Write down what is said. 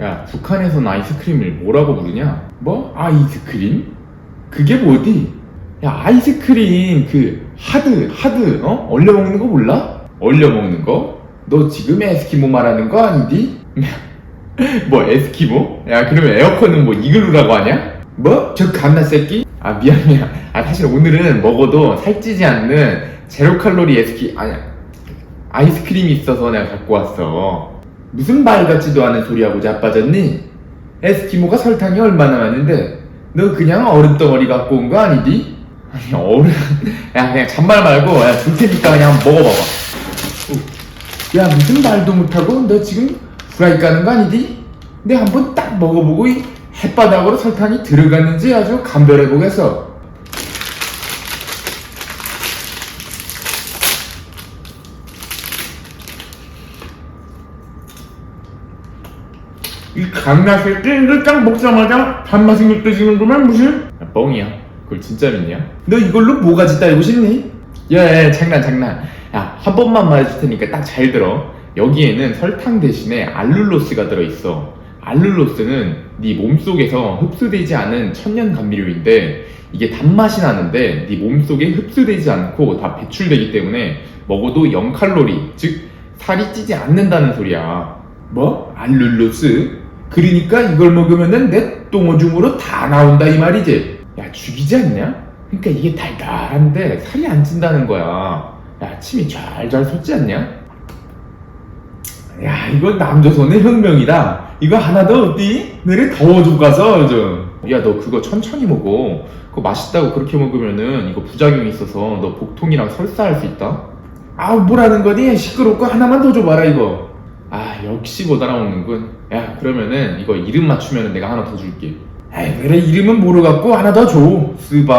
야, 북한에서는 아이스크림을 뭐라고 부르냐? 뭐? 아이스크림? 그게 뭐디? 야, 아이스크림 그 하드, 하드, 어? 얼려 먹는 거 몰라? 얼려 먹는 거? 너 지금 에스키모 말하는 거 아니디? 뭐 에스키모? 야, 그러면 에어컨은 뭐 이글루라고 하냐? 뭐? 저 갓나 새끼? 아, 미안, 미안. 아, 사실 오늘은 먹어도 살찌지 않는 제로 칼로리 에스키, 아니야. 아이스크림이 있어서 내가 갖고 왔어. 무슨 말 같지도 않은 소리하고 자빠졌니? 에스키모가 설탕이 얼마나 많은데 너 그냥 얼음 덩어리 갖고 온 거 아니디? 아니 얼음 야 그냥 잔말 말고 야, 줄 테니까 그냥 먹어봐봐 어. 야 무슨 말도 못하고 너 지금 후라이 까는 거 아니디? 내가 한번 딱 먹어보고 이 햇바닥으로 설탕이 들어갔는지 아주 감별해보겠어 이 강나새 ጤ를 딱 먹자마자 단맛이 느껴지는구만 무슨? 야, 뻥이야 그걸 진짜 믿냐? 너 이걸로 뭐가지 따르고 싶니? 야, 야 장난 장난 야 한 번만 말해줄 테니까 딱 잘 들어 여기에는 설탕 대신에 알룰로스가 들어있어 알룰로스는 네 몸속에서 흡수되지 않은 천연 감미료인데 이게 단맛이 나는데 네 몸속에 흡수되지 않고 다 배출되기 때문에 먹어도 0칼로리 즉 살이 찌지 않는다는 소리야 뭐? 알룰로스? 그러니까 이걸 먹으면은 내 똥오줌으로 다 나온다 이 말이지. 야 죽이지 않냐? 그러니까 이게 달달한데 살이 안 찐다는 거야. 야 침이 잘잘 솟지 않냐? 야 이거 남조선의 혁명이다. 이거 하나 더 어디? 내래 더워 죽가서 요즘. 야 너 그거 천천히 먹어. 그거 맛있다고 그렇게 먹으면은 이거 부작용이 있어서 너 복통이랑 설사할 수 있다? 아우 뭐라는 거니? 시끄럽고 하나만 더 줘봐라 이거. 아 역시 못 알아먹는군. 야 그러면은 이거 이름 맞추면은 내가 하나 더 줄게. 에이 그래 이름은 모르겠고 하나 더줘. 쓰바